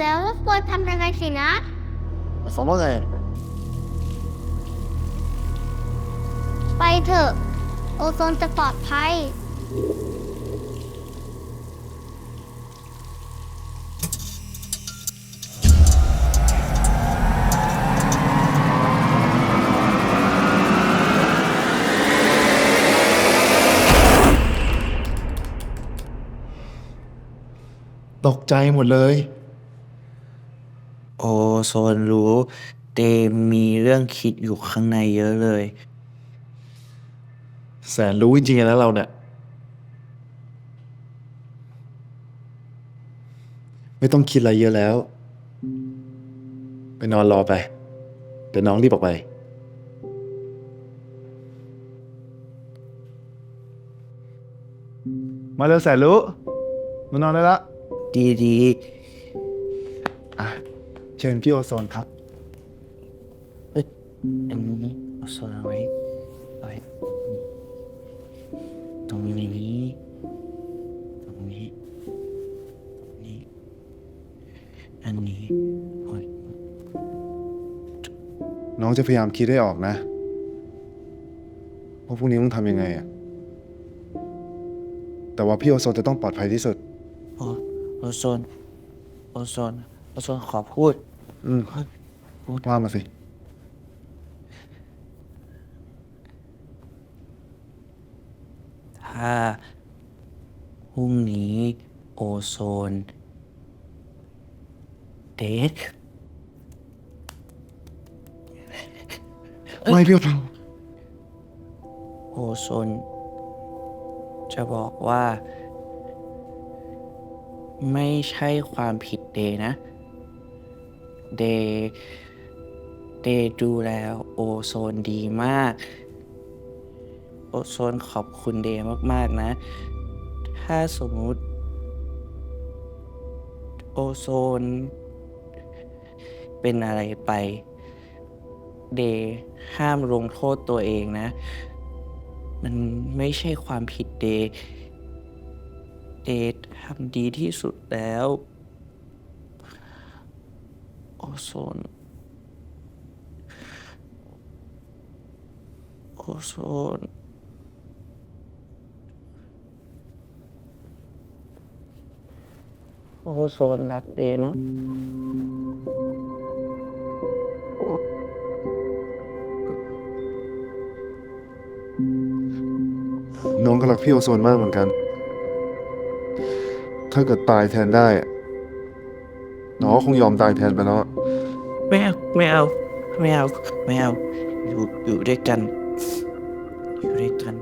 แล้วควรทำยังไงสินะ สมว่าไงไปเถอะ โอโซนจะปลอดภัย ตกใจหมดเลย โอโซนรู้ เตมีเรื่องคิดอยู่ข้างในเยอะเลย แสนรู้จริงๆนะเราเนี่ย ไม่ต้องคิดอะไรเยอะแล้ว ไปนอนรอไป เดี๋ยวน้องรีบออกไป มาเร็วแสนรู้มานอนได้ละ ดีดีอะ เชิญพี่โอโซนครับๆเอ้ยอันนี้โอโซนเอาไว้เอาไว้ตรงนี้ ตรงนี้ ตรงนี้ อันนี้โอ้ยน้องจะพยายามคิดให้ออกนะว่าพรุ่งนี้ต้องทำยังไงอะแต่ว่าพี่โอโซนจะต้องปลอดภัยที่สุด โอโอโซน โอโซน โอโซนขอพูด อืมว่ามาสิ ถ้าพรุ่งนี้โอโซน เดทไม่พี่โอโซนโอโซน จะบอกว่า ไม่ใช่ความผิดเดย์นะ เดย์เดย์ดูแลโอโซนดีมาก โอโซนขอบคุณเดย์มาก ๆ นะ ถ้าสมมุติ โอโซน เป็นอะไรไป เดย์ห้ามลงโทษตัวเองนะ มันไม่ใช่ความผิดเดย์เดย์ทำดีที่สุดแล้ว โอโซนโอโซนโอโซนรักเดย์เนาะน้องก็รักพี่โอโซนมากเหมือนกัน ถ้าเกิดตายแทนได้ น้องคงยอมตายแทนไปแล้วะไม่เอาไม่เอาไม่เอาไม่เอาอยู่อยู่ด้วยกัน อยู่ด้วยกัน